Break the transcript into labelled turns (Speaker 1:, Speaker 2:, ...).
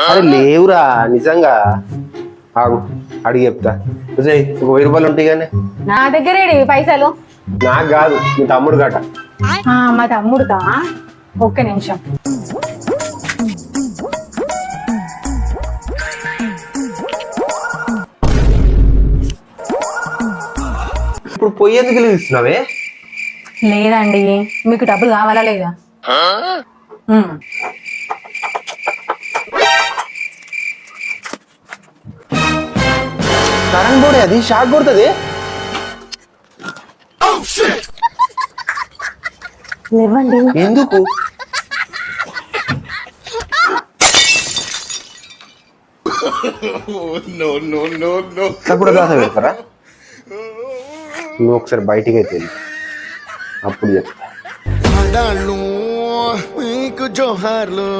Speaker 1: అరే లేవురా నిజంగా. ఆగు అడిగి చెప్తా. విజయ్ ఒక వెయ్యి రూపాయలు ఉంటాయి కానీ
Speaker 2: నా దగ్గర పైసలు.
Speaker 1: నాకు కాదు మీ తమ్ముడు గట
Speaker 2: ఆ, మా తమ్ముడుకా? ఒక్క నిమిషం.
Speaker 1: ఇప్పుడు పొయ్యి ఎందుకు వెలిగిస్తున్నావే?
Speaker 2: లేదండి మీకు డబ్బులు కావాలా లేదా?
Speaker 1: కరెంట్ బోర్డే అది షాక్ కొడుతుంది.
Speaker 2: లేవండి.
Speaker 1: ఎందుకు? దాస పెడతారా? నువ్వు ఒకసారి బయటికి అయితే. అప్పుడు చెప్తా.
Speaker 3: మీకు జోహార్లు.